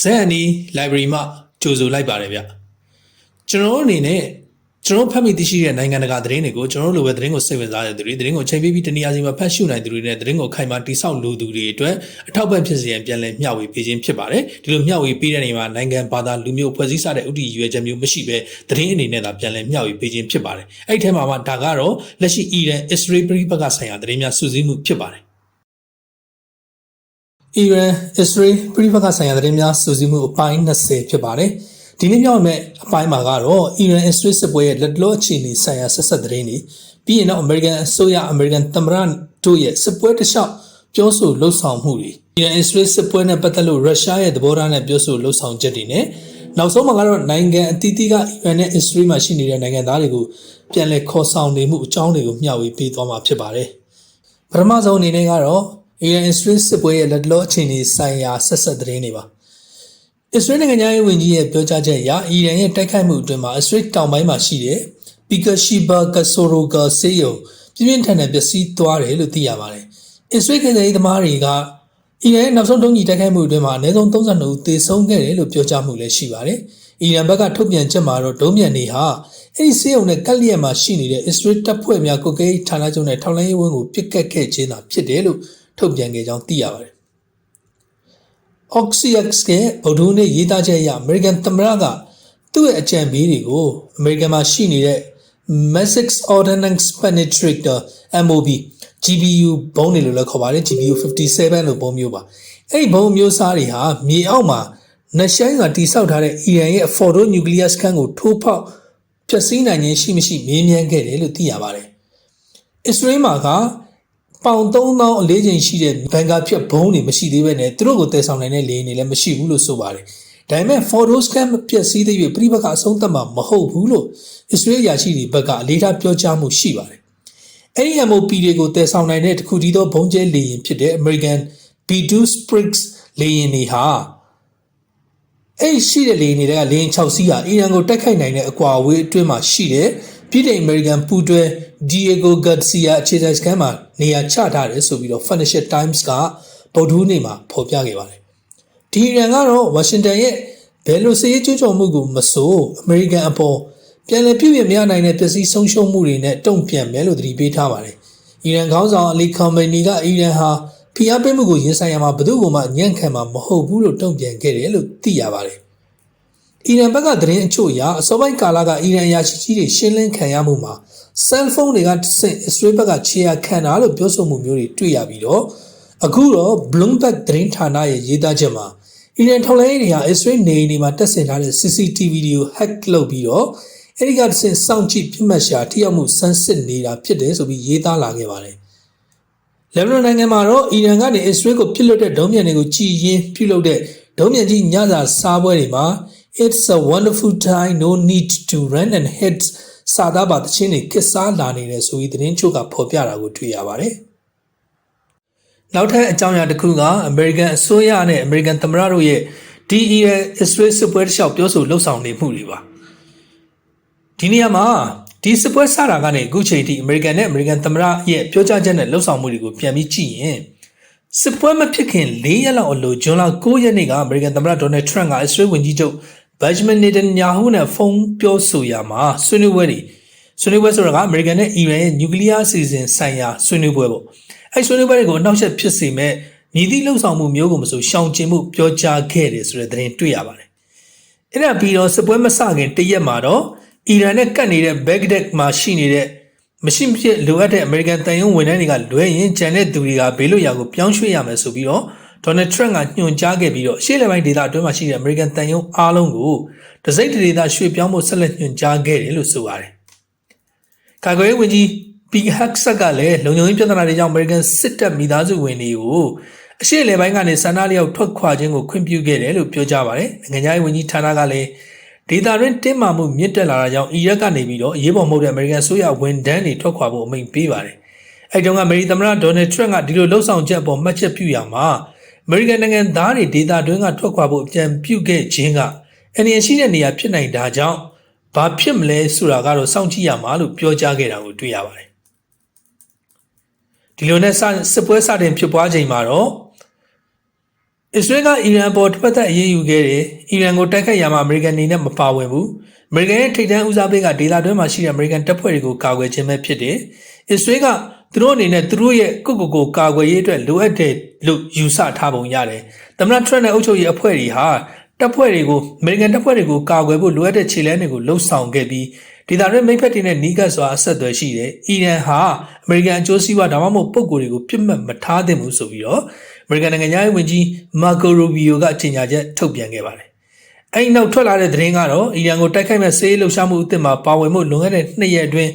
ဇက်အန်ဒီ library မှာကြိုဆိုလိုက်ပါတယ်ဗျကျွန်တော်တို့အနေနဲ့ကျွန်တော်ဖတ်မိသိရှိတဲ့နိုင်ငံတကာသတင်းတွေကိုကျွန်တော်တို့လိုပဲသတင်းကိုစိတ်ဝင်စားတဲ့သူတွေသတင်းကိုချိန်ပေးပြီးတနည်းအားဖြင့်ဖတ်ရှုနိုင်သူတွေနဲ့သတင်းကိုခိုင်မာတိဆောက်လိုသူတွေအတွက်အထောက်ပံ့ဖြစ်စေရန်ပြန်လည်မျှဝေပေးခြင်းဖြစ်ပါတယ်ဒီလိုမျှဝေပေးတဲ့နေမှာနိုင်ငံဘာသာလူမျိုးဖွဲ့စည်းစတဲ့ဥတီရွယ်ချက်မျိုးမရှိဘဲသတင်းအနေနဲ့သာပြန်လည်မျှဝေပေးခြင်းဖြစ်ပါတယ်အဲ့ဒီထဲမှာမှဒါကတော့လက်ရှိအီရန်အစ္စရေးပြည်ပကဆိုင်ရာသတင်းများစုစည်းမှုဖြစ်ပါတယ် အီရန်အစ္စရေးပြည်ပကဆိုင်ရာသတင်းများစုစည်းမှုအပိုင်း20ဖြစ်ပါတယ်။ဒီနေ့ပြောင်းမဲ့အပိုင်းမှာကတော့အီရန်အစ္စရေးစစ်ပွဲရဲ့လက်လောအခြေအနေဆိုင်ရာဆက်ဆက်သတင်းတွေပြီးရင်တော့အမေရိကန်အစိုးရအမေရိကန်သမ္မတတို့ရဲ့စစ်ပွဲတစ်လျှောက်ပြောဆိုလှုပ်ဆောင်မှုတွေအီရန်အစ္စရေးစစ်ပွဲနဲ့ပတ်သက်လို့ရုရှားရဲ့သဘောထားနဲ့ပြောဆိုလှုပ်ဆောင်ချက်တွေနဲ့နောက်ဆုံးမှာကတော့နိုင်ငံအသီးသီးကအီရန်နဲ့အစ္စရေးမှာရှိနေတဲ့နိုင်ငံသားတွေကိုပြန်လည်ခေါ်ဆောင်နေမှုအကြောင်းတွေကိုမျှဝေပေးသွားမှာဖြစ်ပါတယ်။ပထမဆုံးအနေနဲ့ကတော့ အီရန်အစ္စရေးစစ်ပွဲရဲ့လက်လောအခြေအနေဆိုင်ရာဆက်ဆက်သတင်းတွေပါအစ္စရေးနိုင်ငံသားရေးဝန်ကြီးရဲ့ပြောကြားချက်အရအီရန်ရဲ့တိုက်ခိုက်မှုအတွင်းမှာအစ္စရေးတောင်ပိုင်းမှာရှိတဲ့ပီကာရှိဘာကဆိုရိုဂါစေယုံပြင်းပြင်းထန်ထန်ပျက်စီးသွားတယ်လို့သိရပါတယ်အစ္စရေးခေတ်ရေးသမားတွေကအီရန်ရဲ့နောက်ဆုံးတုံးကြီးတိုက်ခိုက်မှုအတွင်းမှာအနည်းဆုံး32ဦးသေဆုံးခဲ့တယ်လို့ပြောကြားမှုလည်းရှိပါတယ်အီရန်ဘက်ကထုတ်ပြန်ချက်မှာတော့ဒုံးမြန်နေဟာအဲ့ဒီစေယုံနဲ့ကက်လျက်မှာရှိနေတဲ့အစ္စရေးတပ်ဖွဲ့များကိုကိဌာနချုပ်နဲ့ထောက်လှမ်းရေးဝင်းကိုပစ်ကတ်ခဲ့ခြင်းသာဖြစ်တယ်လို့ ထုတ်ပြန်ခဲ့ကြောင်းသိရပါတယ်။ Oxyx ကဗုဒ္ဓနဲ့ရေးသားချက်အရ American သမ္မတကသူ့ရဲ့အကြံပေးတွေကို American မှာရှိနေတဲ့ Massix Ordnance Penetrator MOB GBU ဘုံးတွေလို့လည်းခေါ်ပါတယ် GBU 57လို့ဘုံမျိုးပါအဲ့ဒီဘုံမျိုးစားတွေဟာမြေအောက်မှာနက်ရှိုင်းကတိဆောက်ထားတဲ့အီရန်ရဲ့ Fordo Nuclear စခန်းကိုထိုးဖောက်ဖျက်ဆီးနိုင်ခြင်းရှိမရှိမေးမြန်းခဲ့တယ်လို့သိရပါတယ်။အစ္စရေးမှာက ပေါင်3000အလေးချိန်ရှိတဲ့ဘန်ကာဖြတ်ဘုံတွေမရှိသေးပဲနဲ့သူတို့ကိုတည်ဆောင်နိုင်တဲ့လေယာဉ်တွေလည်းမရှိဘူးလို့ဆိုပါတယ်။ဒါပေမဲ့ Fordoscan ပျက်စီးတဲ့၍ပြိပကအဆုံးသတ်မှာမဟုတ်ဘူးလို့အစ္စရေးရာရှိတွေဘက်ကအလေးထားပြောကြားမှုရှိပါတယ်။အဲဒီ MOP တွေကိုတည်ဆောင်နိုင်တဲ့တခုတည်းသောဘုံကျဲလေယာဉ်ဖြစ်တဲ့ American B2 Spriggs လေယာဉ်တွေဟာအဲ့ရှိတဲ့လေယာဉ်တွေကလေယာဉ်6စီးဟာအီရန်ကိုတိုက်ခိုက်နိုင်တဲ့အကွာအဝေးအတွင်းမှာရှိတဲ့ ပြည်ထောင်အမေရိကန်ပူတွဲ Diego Garcia အခြေစိုက်စခန်းမှာနေရာချထားတယ်ဆိုပြီးတော့ Financial Times ကဗုဒ္ဓဟူးနေ့မှာဖော်ပြခဲ့ပါတယ်။ဒီအီရန်ကတော့ဝါရှင်တန်ရဲ့ဘယ်လိုစရေးကျူးကျော်မှုကိုမဆိုအမေရိကန်အပေါ်ပြန်လည်ပြုပြင်မရနိုင်တဲ့ပစ္စည်းဆုံးရှုံးမှုတွေနဲ့တုံ့ပြန်မယ်လို့သတိပေးထားပါတယ်။အီရန်ခေါင်းဆောင်အလီခေါမနီကအီရန်ဟာဖိအားပေးမှုကိုရင်ဆိုင်ရမှာဘယ်သူမှညံ့ခံမှာမဟုတ်ဘူးလို့တုံ့ပြန်ခဲ့တယ်လို့သိရပါတယ်။ အီရန်ဘက်ကသတင်းအချို့အရအစောပိုင်းကာလကအီရန်အရာရှိကြီးတွေရှင်းလင်းခံရမှုမှာဆယ်ဖုန်းတွေကတစ်ဆင့်အစ္စရေးဘက်ကခြေရခံတာလို့ပြောဆိုမှုမျိုးတွေတွေ့ရပြီးတော့အခုတော့ Bloomberg သတင်းဌာနရဲ့ရေးသားချက်မှာအီရန်ထောက်လှမ်းရေးတွေဟာအစ္စရေးနေအိမ်တွေမှာတက်ဆင်ထားတဲ့ CCTV တွေကို hack လုပ်ပြီးတော့အဲဒီကတစ်ဆင့်စောင့်ကြည့်ပြစ်မှတ်ရှာထိရောက်မှုစမ်းစစ်နေတာဖြစ်တယ်ဆိုပြီးရေးသားလာခဲ့ပါတယ်။လက်ဘနွန်နိုင်ငံမှာတော့အီရန်ကနေအစ္စရေးကိုပြစ်လွတ်တဲ့ဒုံးမြန်တွေကိုကြည်ရင်ပြုလုပ်တဲ့ဒုံးမြန်ကြီးညစာစားပွဲတွေမှာ It's a wonderful time no need to run and hit စာသားပါတခြင်းတွေကစ်စားလာနေတယ်ဆိုပြီးသတင်းချုပ်ကဖော်ပြတာကိုတွေ့ရပါတယ်။နောက်ထပ်အကြောင်းအရာတစ်ခုက American အစိုးရနဲ့ American သမ္မတတို့ရဲ့ဒီအီရန် Israel စစ်ပွဲတစ်လျှောက်ပြောဆိုလှုပ်ဆောင်နေမှုတွေပါ။ဒီနေရာမှာဒီစစ်ပွဲစတာကနေအခုချိန်ထိ American နဲ့ American သမ္မတရဲ့ပြောကြားချက်နဲ့လှုပ်ဆောင်မှုတွေကိုပြန်ပြီးကြည့်ရင်စစ်ပွဲမဖြစ်ခင်၄ရက်လောက်အလိုဂျွန်လ9ရက်နေ့က American သမ္မတ Donald Trump က Israel ဝန်ကြီးချုပ် ဘက်ဂျမန်နေတန်ယာဟုနဲ့ဖုန်းပြောဆိုရမှာဆွေးနွေးပွဲတွေဆွေးနွေးပွဲဆိုတာကအမေရိကန်နဲ့အီရန်ရဲ့နျူကလ িয়ার အစီအစဉ်ဆိုင်ရာဆွေးနွေးပွဲပေါ့အဲဆွေးနွေးပွဲတွေကိုအနောက်ရှက်ဖြစ်စေမဲ့မြည်သည့်လှုပ်ဆောင်မှုမျိုးကိုမဆိုရှောင်ကျဉ်မှုပြောကြားခဲ့တယ်ဆိုတဲ့သတင်းတွေ့ရပါတယ်အဲ့ဒါပြီးတော့စစ်ပွဲမစခင်တရက်မှာတော့အီရန်နဲ့ကပ်နေတဲ့ဘက်ဂဒက်မှာရှိနေတဲ့မရှိမဖြစ်လိုအပ်တဲ့အမေရိကန်တန်ယုံဝန်ထမ်းတွေကလွဲရင်ကျန်တဲ့သူတွေကဘေးလွတ်ရာကိုပြောင်းရွှေ့ရမယ်ဆိုပြီးတော့ ဒေါ်နယ်ထရန့်ကညွှန်ကြားခဲ့ပြီးတော့ရှေ့လက်ပိုင်းဒေသအတွင်းမှာရှိတဲ့အမေရိကန်တန်ယုံအားလုံးကိုတစိမ့်ဒေသရွှေ့ပြောင်းဖို့ဆက်လက်ညွှန်ကြားခဲ့တယ်လို့ဆိုပါတယ်။ကာကွယ်ရေးဝန်ကြီးပီဟက်ဆက်ကလည်းလုံခြုံရေးပြဿနာတွေကြောင့်အမေရိကန်စစ်တပ်မိသားစုဝင်တွေကိုအရှေ့လေပိုင်းကနေဆန္ဒလျောက်ထွက်ခွာခြင်းကိုခွင့်ပြုခဲ့တယ်လို့ပြောကြားပါတယ်။နိုင်ငံခြားရေးဝန်ကြီးဌာနကလည်းဒေတာရင်းတင်းမာမှုမြင့်တက်လာတာကြောင့်အီရတ်ကနေပြီးတော့အရေးပေါ်မဟုတ်တဲ့အမေရိကန်ဆိုရဝန်ဒန်းတွေထွက်ခွာဖို့အမိန့်ပေးပါတယ်။အဲတုန်းကအမေရိကန်သမ္မတဒေါ်နယ်ထရန့်ကဒီလိုလှုပ်ဆောင်ချက်အပေါ်မှတ်ချက်ပြုရမှာ အမေရိကန်နိုင်ငံသားတွေဒေတာတွင်းကထွက်ခွာဖို့အကြံပြုခဲ့ခြင်းကအနည်းရှိတဲ့နေရာဖြစ်နိုင်တာကြောင့်ဘာဖြစ်မလဲဆိုတာကတော့စောင့်ကြည့်ရမှာလို့ပြောကြားခဲ့တာကိုတွေ့ရပါတယ်ဒီလိုနဲ့စစ်ပွဲစတင်ဖြစ်ပွားချိန်မှာတော့အစ္စရေးကအီရန်ပေါ်တစ်ဖက်သက်အရေးယူခဲ့တယ်။အီရန်ကိုတိုက်ခိုက်ရမှာအမေရိကန်အနေနဲ့မပါဝင်ဘူး။အမေရိကန်ရဲ့ထိပ်တန်းဦးစားပေးကဒေသတွင်းမှာရှိတဲ့အမေရိကန်တပ်ဖွဲ့တွေကိုကာကွယ်ခြင်းပဲဖြစ်တယ်။အစ္စရေးက သူတို့အနေနဲ့သူတို့ရဲ့ကိုကိုကိုကာကွယ်ရေးအတွက်လိုအပ်တယ်လို့ယူဆထားပုံရတယ်။သမ္မတထရန့်နဲ့အုပ်ချုပ်ရေးအဖွဲ့တွေဟာတပ်ဖွဲ့တွေကိုအမေရိကန်တပ်ဖွဲ့တွေကိုကာကွယ်ဖို့လိုအပ်တဲ့ခြေလှမ်းတွေကိုလှုပ်ဆောင်ခဲ့ပြီးဒေသတွင်းမိတ်ဖက်တွေနဲ့နီးကပ်စွာအဆက်အသွယ်ရှိတယ်။အီရန်ဟာအမေရိကန်အကျိုးစီးပွားဒါမှမဟုတ်ပုံကိုယ်တွေကိုပြစ်မှတ်မထားသင့်ဘူးဆိုပြီးတော့အမေရိကန်နိုင်ငံသားရေးဝန်ကြီးမာကိုရူဘီယိုကကြေညာချက်ထုတ်ပြန်ခဲ့ပါတယ်။အဲဒီနောက်ထွက်လာတဲ့သတင်းကတော့အီရန်ကိုတိုက်ခိုက်မဲ့ဆေးလှုပ်ရှားမှုအသစ်မှာပါဝင်မှုလွန်ခဲ့တဲ့နှစ်ရက်အတွင်း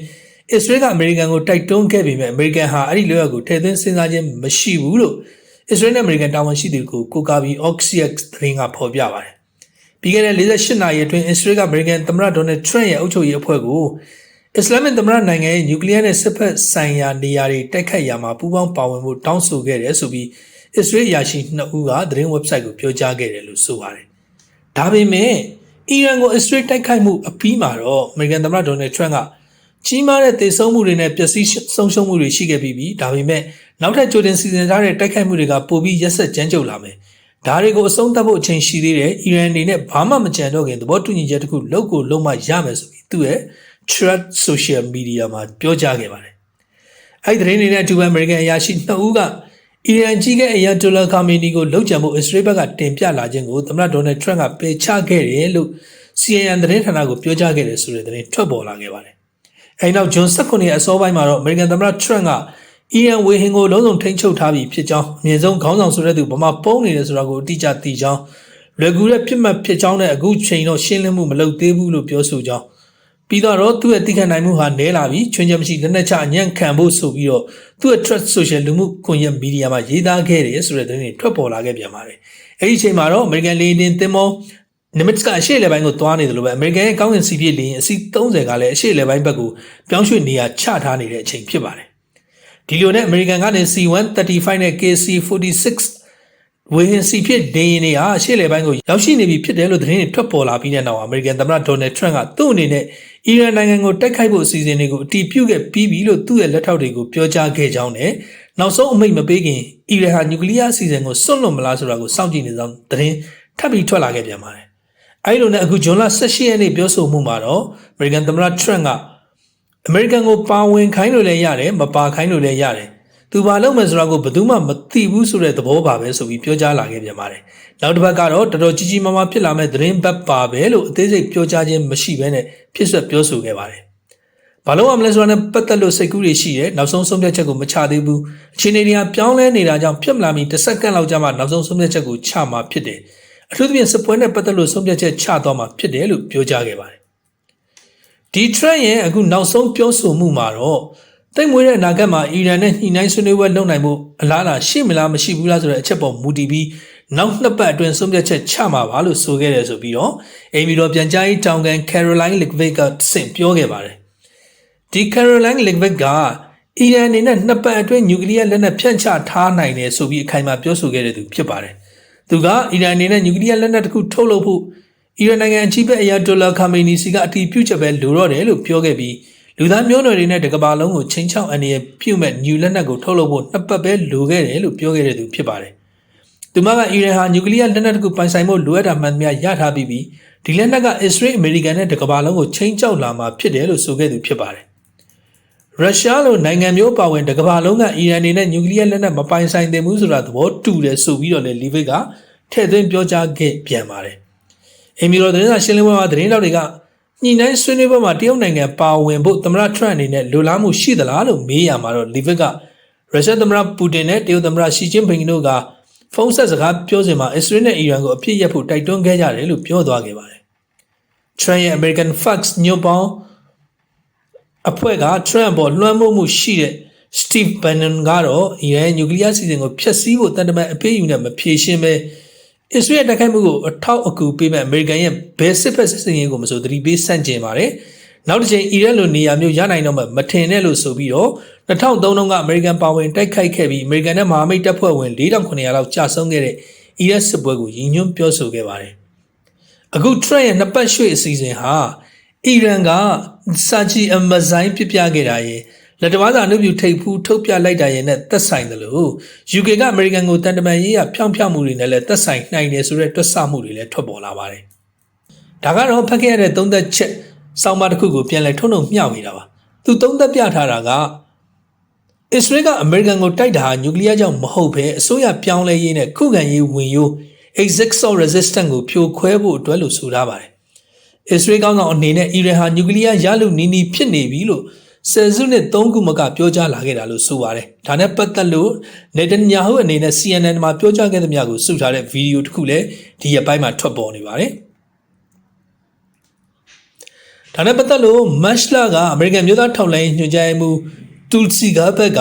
အစ္စရေးကအမေရိကန်ကိုတိုက်တွန်းခဲ့ပေမဲ့အမေရိကန်ဟာအဲ့ဒီလိုရကိုထည့်သွင်းစဉ်းစားခြင်းမရှိဘူးလို့အစ္စရေးနဲ့အမေရိကန်တာဝန်ရှိသူကိုကိုကာဘီ Oxiac သတင်းကဖော်ပြပါတယ်။ပြီးခဲ့တဲ့48နာရီအတွင်းအစ္စရေးကအမေရိကန်သမ္မတဒေါ်နယ်ထရန့်ရဲ့အုပ်ချုပ်ရေးအဖွဲ့ကိုအစ္စလာမစ်သမ္မတနိုင်ငံရဲ့နျူကလ িয়ার နဲ့စစ်ဖက်ဆိုင်ရာနေရာတွေတိုက်ခိုက်ရမှာပူးပေါင်းပါဝင်ဖို့တောင်းဆိုခဲ့တယ်ဆိုပြီးအစ္စရေးအရာရှိနှစ်ဦးကသတင်း website ကိုပြောကြားခဲ့တယ်လို့ဆိုပါတယ်။ဒါပေမဲ့အီရန်ကိုအစ္စရေးတိုက်ခိုက်မှုအပြီးမှာတော့အမေရိကန်သမ္မတဒေါ်နယ်ထရန့်က ကြီးမားတဲ့တေဆုံးမှုတွေနဲ့ပျက်စီးဆုံးရှုံးမှုတွေရှိခဲ့ပြီးပြီဒါပေမဲ့နောက်ထပ်ကြိုတင်စီစဉ်ထားတဲ့တိုက်ခိုက်မှုတွေကပိုပြီးရက်ဆက်ကြမ်းကြုတ်လာမယ်ဒါတွေကိုအဆုံးသတ်ဖို့အချိန်ရှိသေးတယ်အီရန်အနေနဲ့ဘာမှမကြံတော့ခင်သဘောတူညီချက်တစ်ခုလုပ်ကိုလုပ်မှရမယ်ဆိုပြီးသူ့ရဲ့ Truth Social Media မှာပြောကြားခဲ့ပါတယ်အဲ့ဒီသတင်းတွေနဲ့အတူပဲ American အရာရှိနှစ်ဦးကအီရန်ကြီးကအယတ်တိုလာကာမီနီကိုလှုပ်ကြံဖို့အစ္စရေးဘက်ကတင်ပြလာခြင်းကိုသမ္မတဒေါ်နယ်ထရန့်ကပယ်ချခဲ့တယ်လို့ CNN သတင်းဌာနကိုပြောကြားခဲ့တယ်ဆိုတဲ့သတင်းထွက်ပေါ်လာခဲ့ပါတယ် အဲဒီနောက်ဂျွန်19ရဲ့အစောပိုင်းမှာတော့အမေရိကန်သမ္မတထရန့်ကအီရန်ဝေဟင်ကိုလုံးစုံထိန်းချုပ်ထားပြီးဖြစ်ကြောင်းအမြင့်ဆုံးခေါင်းဆောင်ဆိုတဲ့သူဗမာပုံနေတယ်ဆိုတာကိုအတိအကျသိကြောင်းလွယ်ကူတဲ့ပြစ်မှတ်ဖြစ်ကြောင်းနဲ့အခုချိန်တော့ရှင်းလင်းမှုမလုပ်သေးဘူးလို့ပြောဆိုကြောင်းပြီးတော့သူ့ရဲ့တိခတ်နိုင်မှုဟာနည်းလာပြီးချွင်းချက်မရှိလက်နက်ချအညံ့ခံဖို့ဆိုပြီးတော့သူ့ရဲ့ Trust Social လူမှုကွန်ရက်မီဒီယာမှာရေးသားခဲ့တယ်ဆိုတဲ့သတင်းတွေထွက်ပေါ်လာခဲ့ပြန်ပါတယ်။အဲဒီအချိန်မှာတော့ American လေယာဉ်သင်္ဘော နမစ်ကအရှေ့လေပိုင်းကိုသွားနေတယ်လို့ပဲအမေရိကန်ရဲ့ကောင်းကင်စီးပြည့်လေရင်အစီ30ကလည်းအရှေ့လေပိုင်းဘက်ကိုပြောင်းရွှေ့နေရာချထားနေတဲ့အချိန်ဖြစ်ပါတယ်။ဒီလိုနဲ့အမေရိကန်ကနေ C135 နဲ့ KC46 ဝေဟင်စီဖြစ်ဒင်းရင်တွေဟာအရှေ့လေပိုင်းကိုရောက်ရှိနေပြီဖြစ်တယ်လို့သတင်းတွေထွက်ပေါ်လာပြီးတဲ့နောက်အမေရိကန်သမ္မတဒေါ်နယ်ထရန့်ကသူ့အနေနဲ့အီရန်နိုင်ငံကိုတိုက်ခိုက်ဖို့အစီအစဉ်တွေကိုအတီးပြုတ်ခဲ့ပြီးပြီလို့သူ့ရဲ့လက်ထောက်တွေကိုပြောကြားခဲ့ကြောင်းနဲ့နောက်ဆုံးအမိန့်မပေးခင်အီရန်ဟာနျူကလ িয়ার အစီအစဉ်ကိုစွန့်လွတ်မလားဆိုတာကိုစောင့်ကြည့်နေသောသတင်းထပ်ပြီးထွက်လာခဲ့ပြန်ပါတယ်။ အဲဒီလိုနဲ့အခုဂျွန်လ18ရက်နေ့ပြောဆိုမှုမှာတော့အမေရိကန်သမ္မတထရန့်ကအမေရိကန်ကိုပါဝင်ခိုင်းလို့လည်းရတယ်မပါခိုင်းလို့လည်းရတယ်သူဘာလုပ်မယ်ဆိုတာကိုဘယ်သူမှမသိဘူးဆိုတဲ့သဘောပါပဲဆိုပြီးပြောကြားလာခဲ့ပြန်ပါတယ်နောက်တစ်ပတ်ကတော့တော်တော်ကြီးကြီးမားမားဖြစ်လာမဲ့သတင်းဘက်ပါပဲလို့အသေးစိတ်ပြောကြားခြင်းမရှိဘဲနဲ့ဖြစ်ဆွက်ပြောဆိုခဲ့ပါတယ်ဘာလို့ရမလဲဆိုတာနဲ့ပတ်သက်လို့စိတ်ကူးတွေရှိတယ်နောက်ဆုံးဆုံးဖြတ်ချက်ကိုမချသေးဘူးအခြေအနေတွေကပြောင်းလဲနေတာကြောင့်ဖြစ်မလာမီတစ်စက္ကန့်လောက်ကြာမှနောက်ဆုံးဆုံးဖြတ်ချက်ကိုချမှာဖြစ်တယ် အထူးသဖြင့်စပွဲနဲ့ပတ်သက်လို့ဆုံးဖြတ်ချက်ချသွားမှာဖြစ်တယ်လို့ပြောကြားခဲ့ပါတယ်ဒီ trend ရဲ့အခုနောက်ဆုံးပြောဆိုမှုမှာတော့တိတ်မွေးတဲ့အနာဂတ်မှာအီရန်နဲ့ညှိနှိုင်းဆွေးနွေးပွဲလုပ်နိုင်မှုအလားအလာရှိမလားမရှိဘူးလားဆိုတဲ့အချက်ပေါ်မူတည်ပြီးနောက်နှစ်ပတ်အတွင်းဆုံးဖြတ်ချက်ချမှာပါလို့ဆိုခဲ့တယ်ဆိုပြီးတော့အိမ်မီတော်ပြန်ကြားရေးတောင်ကန် Caroline Leavitt ကဆင့်ပြောခဲ့ပါတယ်ဒီ Caroline Leavitt ကအီရန်အနေနဲ့နှစ်ပတ်အတွင်းနျူကလ িয়ার လက်နက်ဖြန့်ချထားနိုင်တယ်ဆိုပြီးအခိုင်အမာပြောဆိုခဲ့တဲ့သူဖြစ်ပါတယ် သူကအီရန်အနေနဲ့နျူကလ িয়ার လက်နက်တစ်ခုထုတ်လုပ်ဖို့အီရန်နိုင်ငံအကြီးဘက်အရာဒေါ်လာခါမေနီစီကအတီးပြုတ်ချက်ပဲလိုတော့တယ်လို့ပြောခဲ့ပြီးလူသားမျိုးနွယ်တွေနဲ့တကဘာလုံးကိုချင်းချောက်အနေနဲ့ပြုတ်မဲ့ညူလက်နက်ကိုထုတ်လုပ်ဖို့နှစ်ပတ်ပဲလိုခဲ့တယ်လို့ပြောခဲ့တဲ့သူဖြစ်ပါတယ်။သူမကအီရန်ဟာနျူကလ িয়ার လက်နက်တစ်ခုပိုင်ဆိုင်ဖို့လိုအပ်တာမှန်သမျှရထားပြီးပြီးဒီလက်နက်ကအစ္စရေးအမေရိကန်နဲ့တကဘာလုံးကိုချင်းချောက်လာမှာဖြစ်တယ်လို့ဆိုခဲ့သူဖြစ်ပါတယ်။ ရုရှားလိုနိုင်ငံမျိုးပါဝင်တကဘာလုံးကအီရန်နေနဲ့နျူကလ িয়ার လက်နက်မပိုင်ဆိုင်သင့်ဘူးဆိုတာသဘောတူတယ်ဆိုပြီးတော့လေလီဗစ်ကထည့်သွင်းပြောကြားခဲ့ပြန်ပါတယ်။အင်မီရိုသတင်းစာရှင်းလင်းပွဲမှာသတင်းတောက်တွေကညှိနှိုင်းဆွေးနွေးပွဲမှာတရုတ်နိုင်ငံပါဝင်ဖို့သမ္မတထရန့်အနေနဲ့လိုလားမှုရှိသလားလို့မေးရမှာတော့လီဗစ်ကရုရှားသမ္မတပူတင်နဲ့တရုတ်သမ္မတရှီကျင်းပင်တို့ကဖုန်းဆက်စကားပြောစဉ်မှာအစ္စရေးနဲ့အီရန်ကိုအပြစ်ရက်ဖို့တိုက်တွန်းခဲ့ကြတယ်လို့ပြောသွားခဲ့ပါတယ်။ Trump ရဲ့ American Fox ညွှန်ပေါင်း အဖွဲ့က Trump ပေါ်လွှမ်းမိုးမှုရှိတဲ့ Steve Bannon ကတော့အီရန်နျူကလ িয়ার စီစဉ်ကိုဖျက်ဆီးဖို့တန်တမန်အပေးယူနဲ့မဖြေရှင်းပဲအစ္စရေးတိုက်ခိုက်မှုကိုအထောက်အကူပေးမဲ့အမေရိကန်ရဲ့ဘယ်စစ်ဖက်စစ်စင်ရေးကိုမဆိုသတိပေးဆန့်ကျင်ပါတယ်။နောက်တစ်ချိန်အီရတ်လိုနေရာမျိုးရနိုင်တော့မှမထင်နဲ့လို့ဆိုပြီးတော့2003တုန်းကအမေရိကန်ပါဝင်တိုက်ခိုက်ခဲ့ပြီးအမေရိကန်နဲ့မဟာမိတ်တပ်ဖွဲ့ဝင်4900လောက်ကြာဆုံးခဲ့တဲ့အီရတ်စစ်ပွဲကိုရည်ညွှန်းပြောဆိုခဲ့ပါတယ်။အခု Trump ရဲ့နှစ်ပတ်ရွှေ့အစီအစဉ်ဟာ အီရန်ကစာချီအမဇိုင်းပြပြခဲ့တာရဲ့လက်တဝါးစာအနုပြုထိပ်ဖူးထုတ်ပြလိုက်တာရဲ့နဲ့သက်ဆိုင်တယ်လို့ UK ကအမေရိကန်ကိုတန်တမန်ရေးရဖြောင်းဖြောင်းမှုတွေနဲ့လည်းသက်ဆိုင်နိုင်တယ်ဆိုတဲ့တွက်ဆမှုတွေလည်းထွက်ပေါ်လာပါတယ်။ဒါကတော့ဖတ်ခဲ့ရတဲ့သုံးသက်ချက်စောင်းပါတစ်ခုကိုပြန်လည်ထုတ်နှုတ်မျှဝေတာပါ။သူသုံးသက်ပြထားတာကအစ္စရေးကအမေရိကန်ကိုတိုက်တာဟာနျူကလ িয়ার ကြောင့်မဟုတ်ဘဲအစိုးရပြောင်းလဲရေးနဲ့ခုခံရေးဝင်ရိုး executive resistance ကိုဖြိုခွဲဖို့အတွက်လို့ဆိုထားပါတယ်။ အစ္စရေးကောင်းဆောင်အနေနဲ့အီရန်ဟာနျူကလ িয়ার ရလို့နီးနီးဖြစ်နေပြီလို့ဆယ်စုနှစ်3ခုမကပြောကြားလာခဲ့တာလို့ဆိုပါတယ်။ဒါနဲ့ပတ်သက်လို့နေတန်ညာဟုအနေနဲ့ CNN မှာပြောကြားခဲ့သမျှကိုစုထားတဲ့ဗီဒီယိုတစ်ခုလည်းဒီရက်ပိုင်းမှာထွက်ပေါ်နေပါတယ်။ဒါနဲ့ပတ်သက်လို့မတ်လကအမေရိကန်မျိုးသားထောက်လိုင်းညွှန်ကြားမှုတူစီဂါဘက်က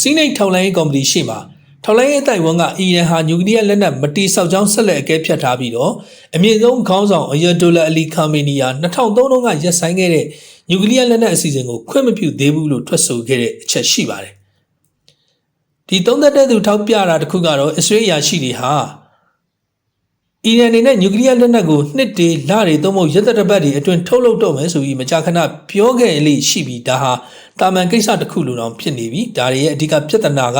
စီးနိတ်ထောက်လိုင်းကော်မတီရှေ့မှာ ထောက်လိုင်းရေးတိုင်ဝမ်ကအီရန်ဟာနျူကလ িয়ার လက်နက်မတိဆောက်ကြောင်းဆက်လက်အကဲဖြတ်ထားပြီးတော့အမြင့်ဆုံးခေါင်းဆောင်အယတိုလာအလီခါမေနီယာ2003တုန်းကရက်ဆိုင်ခဲ့တဲ့နျူကလ িয়ার လက်နက်အစီအစဉ်ကိုခွင့်မပြုသေးဘူးလို့ထွက်ဆိုခဲ့တဲ့အချက်ရှိပါတယ်။ဒီသုံးသက်တဲ့သူထောက်ပြတာတစ်ခုကတော့အစ္စရေးအရာရှိတွေဟာအီရန်အနေနဲ့နျူကလ িয়ার လက်နက်ကိုနှစ်တည်းလတွေသုံးဖို့ရက်သက်တစ်ပတ်တွေအတွင်းထုတ်လုပ်တော့မယ်ဆိုပြီးမကြာခဏပြောခဲ့လိရှိပြီးဒါဟာတာမန်ကိစ္စတစ်ခုလိုတောင်ဖြစ်နေပြီဒါတွေရဲ့အဓိကပြဿနာက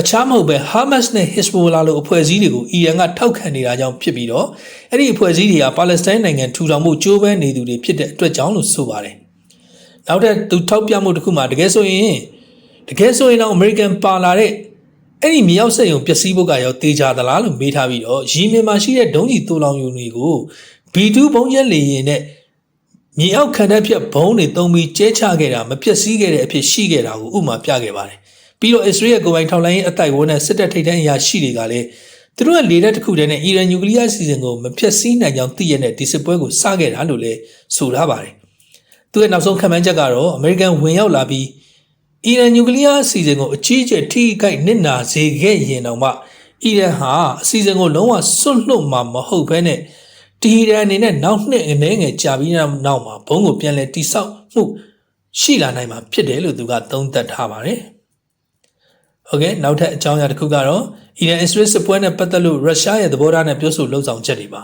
အခြားမဟုတ်ပဲဟာမတ်စ်နဲ့ဟစ်စဘိုလာလိုအဖွဲ့အစည်းတွေကိုအီရန်ကထောက်ခံနေတာကြောင့်ဖြစ်ပြီးတော့အဲ့ဒီအဖွဲ့အစည်းတွေကပါလက်စတိုင်းနိုင်ငံထူထောင်မှုကြိုးပမ်းနေသူတွေဖြစ်တဲ့အတွက်ကြောင့်လို့ဆိုပါတယ်။နောက်ထပ်သူထောက်ပြမှုတစ်ခုမှတကယ်ဆိုရင်တကယ်ဆိုရင်တော့အမေရိကန်ပါလာတဲ့အဲ့ဒီမြေရောက်ဆက်ယုံပျက်စီးဖို့ကရောတေချာသလားလို့မေးထားပြီးတော့ရီမြန်မာရှိတဲ့ဒုံးကြီးတူလောင်ယူတွေကို B2 ဘုံကျက်လေရင်နဲ့မြေအောက်ခံတဲ့ဖြတ်ဘုံတွေတုံးပြီးကျဲချခဲ့တာမပျက်စီးခဲ့တဲ့အဖြစ်ရှိခဲ့တာကိုဥမာပြခဲ့ပါတယ် ပြီးတော့အစ္စရေးရဲ့ကိုယ်ပိုင်ထောက်လှမ်းရေးအတိုက်ဝန်းနဲ့စစ်တပ်ထိပ်တန်းအရာရှိတွေကလည်းသူတို့ရဲ့လေတပ်တစ်ခုတည်းနဲ့အီရန်နျူကလ িয়ার စီစဉ်ကိုမဖျက်ဆီးနိုင်ကြောင်းသိရတဲ့ဒီစစ်ပွဲကိုစခဲ့တာလို့လည်းဆိုထားပါတယ်သူရဲ့နောက်ဆုံးခံမှန်းချက်ကတော့အမေရိကန်ဝင်ရောက်လာပြီးအီရန်နျူကလ িয়ার စီစဉ်ကိုအကြီးအကျယ်ထိခိုက်နစ်နာစေခဲ့ရင်တော့မှအီရန်ဟာအစီအစဉ်ကိုလုံးဝစွန့်လွတ်မှာမဟုတ်ဘဲနဲ့တီဟီရန်အနေနဲ့နောက်နှစ်အနေငယ်ကြာပြီးနောက်မှာဘုံကိုပြန်လဲတိဆောက်မှုရှိလာနိုင်မှာဖြစ်တယ်လို့သူကသုံးသပ်ထားပါတယ်။ ဟုတ်ကဲ့နောက်ထပ်အကြောင်းအရာတစ်ခုကတော့အီရန်အစ္စရေးစစ်ပွဲနဲ့ပတ်သက်လို့ရုရှားရဲ့သဘောထားနဲ့ပြောဆိုလှုံ့ဆော်ချက်တွေပါ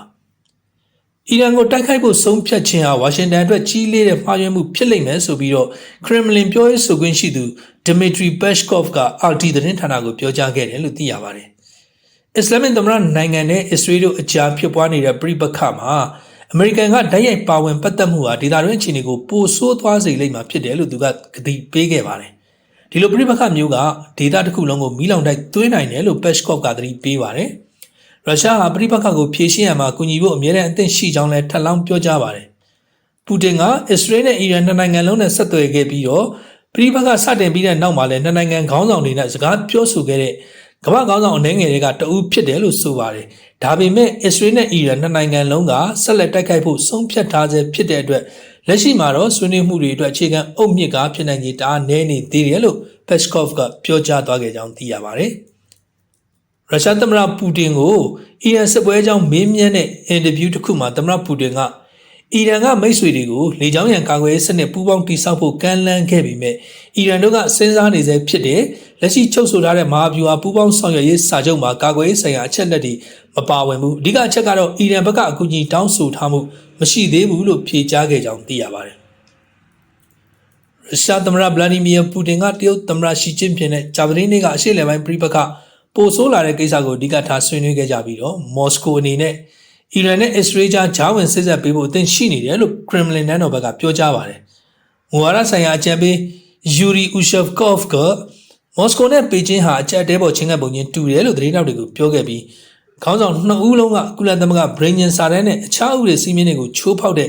အီရန်ကိုတိုက်ခိုက်ဖို့ဆုံးဖြတ်ခြင်းဟာဝါရှင်တန်အတွက်ကြီးလေးတဲ့မှားယွင်းမှုဖြစ်လိမ့်မယ်ဆိုပြီးတော့ခရမလင်ပြောရေးဆိုခွင့်ရှိသူဒမီထရီပက်ရှ်ကော့ဖ်ကအာတီသတင်းဌာနကိုပြောကြားခဲ့တယ်လို့သိရပါတယ်အစ္စလာမစ်သမ္မတနိုင်ငံနဲ့အစ္စရေးတို့အကြားဖြစ်ပွားနေတဲ့ပြိပခါမှာအမေရိကန်ကဓာတ်ရိုက်ပါဝင်ပတ်သက်မှုဟာဒေသတွင်းအခြေအနေကိုပိုဆိုးသွားစေလိမ့်မှာဖြစ်တယ်လို့သူကကတိပေးခဲ့ပါတယ် ဒီလိုပြိပခမျိုးကဒေတာတစ်ခုလုံးကိုမီးလောင်တိုက်သွင်းနိုင်တယ်လို့ Peskov ကသတိပေးပါတယ်။ရုရှားဟာပြိပခကိုဖြေရှင်းရမှာကူညီဖို့အမြဲတမ်းအသင့်ရှိကြောင်းလည်းထပ်လောင်းပြောကြားပါတယ်။ပူတင်ကအစ္စရေးနဲ့အီရန်နှစ်နိုင်ငံလုံးနဲ့ဆက်သွယ်ခဲ့ပြီးတော့ပြိပခစတင်ပြီးတဲ့နောက်မှာလည်းနှစ်နိုင်ငံခေါင်းဆောင်တွေနဲ့စကားပြောဆိုခဲ့တဲ့ကမ္ဘာခေါင်းဆောင်အနေငယ်တွေကတအူးဖြစ်တယ်လို့ဆိုပါတယ်။ဒါပေမဲ့အစ္စရေးနဲ့အီရန်နှစ်နိုင်ငံလုံးကဆက်လက်တိုက်ခိုက်ဖို့ဆုံးဖြတ်ထားဆဲဖြစ်တဲ့အတွက် လက်ရှိမှာတော့ဆွေးနွေးမှုတွေအတွက်အခြေခံအုတ်မြစ်ကဖြစ်နိုင်ကြီးတအားနည်းနေသေးတယ်လို့ Peskov ကပြောကြားသွားခဲ့ကြောင်းသိရပါတယ်။ရုရှားသမ္မတပူတင်ကိုအီရန်စစ်ပွဲကြောင့်မေးမြန်းတဲ့အင်တာဗျူးတစ်ခုမှာသမ္မတပူတင်ကအီရန်ကမိတ်ဆွေတွေကိုလေကြောင်းရန်ကာကွယ်ရေးစနစ်ပူးပေါင်းတိစောက်ဖို့ကမ်းလှမ်းခဲ့ပေမဲ့အီရန်တို့ကစဉ်းစားနေစေဖြစ်တဲ့လက်ရှိချုပ်ဆိုထားတဲ့မဟာဗျူဟာပူးပေါင်းဆောင်ရွက်ရေးစာချုပ်မှာကာကွယ်ရေးဆိုင်ရာအချက်လက်တွေ မပါဝင်ဘူးအဓိကအချက်ကတော့အီရန်ဘက်ကအကူအညီတောင်းဆိုထားမှုမရှိသေးဘူးလို့ဖြေကြားခဲ့ကြောင်းသိရပါတယ်ရုရှားသမ္မတဗလာဒီမီယာပူတင်ကတရုတ်သမ္မတရှီကျင်းပင်နဲ့ဂျာဗရီနေ့ကအရှေ့လယ်ပိုင်းပြည်ပကပိုဆိုးလာတဲ့ကိစ္စကိုအဓိကထားဆွေးနွေးခဲ့ကြပြီးတော့မော်စကိုအနေနဲ့အီရန်နဲ့အစ္စရေးကြားဂျာဝင်စစ်ဆက်ပေးဖို့အသင့်ရှိနေတယ်လို့ခရမ်လင်နန်းတော်ဘက်ကပြောကြားပါတယ်။မူဝါဒဆိုင်ရာအကြံပေးယူရီဥရှက်ကော့ဖ်ကမော်စကိုနဲ့ပေကျင်းဟာအကြက်တဲပေါ်ချင်းကပ်ပုံချင်းတူတယ်လို့သတင်းတောက်တွေကိုပြောခဲ့ပြီး ခေါင်းဆောင်နှစ်ဦးလုံးကကုလသမဂ္ဂဗြိဉ္ဉ်စာတမ်းနဲ့အခြားဥပဒေစည်းမျဉ်းတွေကိုချိုးဖောက်တဲ့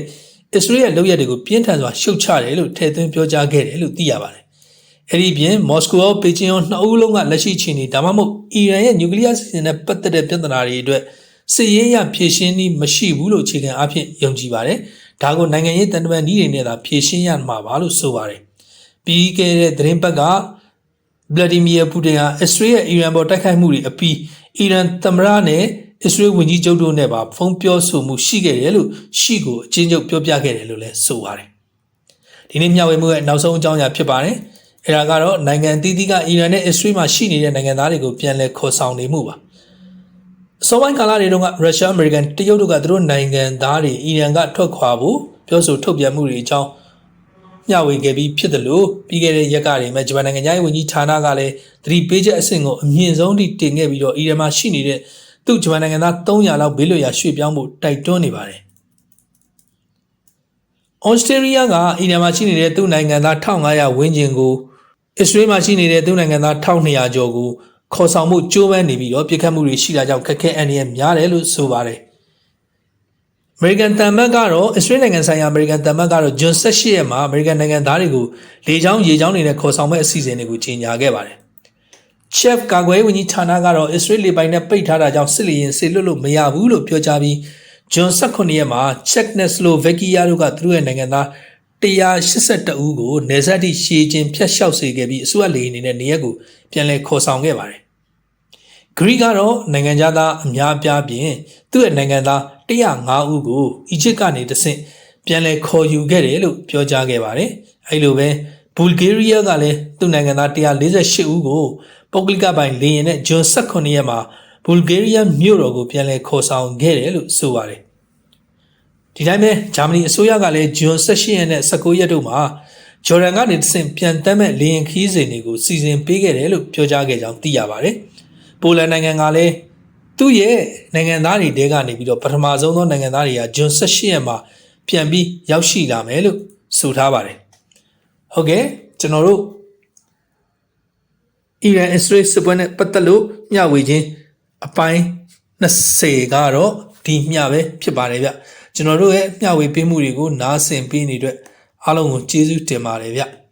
အစ္စရေးရဲ့လုပ်ရက်တွေကိုပြင်းထန်စွာရှုတ်ချတယ်လို့ထည့်သွင်းပြောကြားခဲ့တယ်လို့သိရပါတယ်။အဲဒီပြင်မော်စကိုရောပေကျင်းရောနှစ်ဦးလုံးကလက်ရှိချိန်နေဒါမှမဟုတ်အီရန်ရဲ့နျူကလ িয়ার စီစဉ်နဲ့ပတ်သက်တဲ့ပြဿနာတွေအတွက်စစ်ရေးရဖြည့်ရှင်းနည်းမရှိဘူးလို့အခြေခံအဖြစ်ယုံကြည်ပါတယ်။ဒါကိုနိုင်ငံရေးတန်တမန်နည်းတွေနဲ့သာဖြည့်ရှင်းရမှာပါလို့ဆိုပါတယ်။ပြီးခဲ့တဲ့သတင်းပတ်ကဗလာဒီမီယာပူတင်ဟာအစ္စရေးရဲ့အီရန်ပေါ်တိုက်ခိုက်မှုတွေအပြီး အီရန်သမ္မတနဲ့အစ္စရေးဝန်ကြီးချုပ်တို့နဲ့ပါဖုန်းပြောဆိုမှုရှိခဲ့တယ်လို့ရှိကိုအချင်းချုပ်ပြောပြခဲ့တယ်လို့လည်းဆိုပါတယ်။ဒီနေ့မျှဝေမှုရဲ့နောက်ဆုံးအကြောင်းအရာဖြစ်ပါတယ်။အဲဒါကတော့နိုင်ငံအသီးသီးကအီရန်နဲ့အစ္စရေးမှာရှိနေတဲ့နိုင်ငံသားတွေကိုပြန်လည်ခေါ်ဆောင်နေမှုပါ။အစောပိုင်းကာလတွေတုန်းကရုရှားအမေရိကန်တရုတ်တို့ကသူတို့နိုင်ငံသားတွေအီရန်ကထွက်ခွာဖို့ပြောဆိုထုတ်ပြန်မှုတွေအကြောင်း မျှဝေခဲ့ပြီးဖြစ်တယ်လို့ပြီးခဲ့တဲ့ရက်ကတွေမှာဂျပန်နိုင်ငံသားရေးဝန်ကြီးဌာနကလည်းသတိပေးချက်အဆင့်ကိုအမြင့်ဆုံးထိတင်ခဲ့ပြီးတော့အီရန်မှာရှိနေတဲ့သူ့ဂျပန်နိုင်ငံသား300လောက်ဘေးလွတ်ရာရွှေ့ပြောင်းဖို့တိုက်တွန်းနေပါတယ်။ဩစတြေးလျကအီရန်မှာရှိနေတဲ့သူ့နိုင်ငံသား1500ဝန်းကျင်ကိုအစ္စရေးမှာရှိနေတဲ့သူ့နိုင်ငံသား1200ကျော်ကိုခေါ်ဆောင်မှုကြိုးပမ်းနေပြီးတော့ပြစ်ခတ်မှုတွေရှိတာကြောင့်ခက်ခဲအန္တရာယ်များတယ်လို့ဆိုပါတယ်။ အမေရိကန်တမ်မတ်ကတော့အစ္စရေးနိုင်ငံဆိုင်ရာအမေရိကန်တမ်မတ်ကတော့ဂျွန်18ရက်မှာအမေရိကန်နိုင်ငံသားတွေကိုလေကြောင်းရေကြောင်းတွေနဲ့ခေါ်ဆောင်မဲ့အစီအစဉ်တွေကိုကြီးညာခဲ့ပါတယ်။ Chef ကာကွယ်ရေးဝန်ကြီးဌာနကတော့အစ္စရေးလေပိုင်နဲ့ပိတ်ထားတာကြောင့်စစ်လေရင်ဆေလွတ်လို့မရဘူးလို့ပြောကြားပြီးဂျွန်18ရက်မှာချက်နဲ့စလိုဗက်ကီးယားတို့ကသူတို့ရဲ့နိုင်ငံသား182ဦးကိုနေဆက်တိရှေးချင်းဖျက်လျှောက်စေခဲ့ပြီးအစိုးရလေယာဉ်တွေနဲ့နေရက်ကိုပြန်လည်ခေါ်ဆောင်ခဲ့ပါတယ်။ ဂရိကတော့နိုင်ငံသားအများအပြားပြင်သူ့ရဲ့နိုင်ငံသား105ဦးကိုအီဂျစ်ကနေတဆင့်ပြန်လည်ခေါ်ယူခဲ့တယ်လို့ပြောကြားခဲ့ပါတယ်။အဲလိုပဲဘူလ်ဂေးရီးယားကလည်းသူ့နိုင်ငံသား148ဦးကိုပုဂ္ဂလိကပိုင်လေယာဉ်နဲ့ဂျွန်18ရက်မှာဘူလ်ဂေးရီးယားမြို့တော်ကိုပြန်လည်ခေါ်ဆောင်ခဲ့တယ်လို့ဆိုပါတယ်။ဒီတိုင်းပဲဂျာမနီအစိုးရကလည်းဂျွန်18ရက်နဲ့19ရက်တို့မှာဂျော်ဒန်ကနေတဆင့်ပြန်တက်မဲ့လေယာဉ်ခီးစဉ်တွေကိုစီစဉ်ပေးခဲ့တယ်လို့ပြောကြားခဲ့ကြောင်းသိရပါတယ်။ ပိုလန်နိုင်ငံကလည်းသူ့ရဲ့နိုင်ငံသားတွေတဲကနေပြီးတော့ပထမဆုံးသောနိုင်ငံသားတွေကဂျွန်18ရက်မှာပြန်ပြီးရောက်ရှိလာမယ်လို့ဆိုထားပါတယ်။ဟုတ်ကဲ့ကျွန်တော်တို့အီရန်အစ္စရေးစစ်ပွဲနဲ့ပတ်သက်လို့မျှဝေခြင်းအပိုင်း20ကတော့ဒီမျှပဲဖြစ်ပါတယ်ဗျ။ကျွန်တော်တို့ရဲ့မျှဝေပေးမှုတွေကိုနားဆင်ပေးနေတဲ့အားလုံးကိုကျေးဇူးတင်ပါတယ်ဗျ။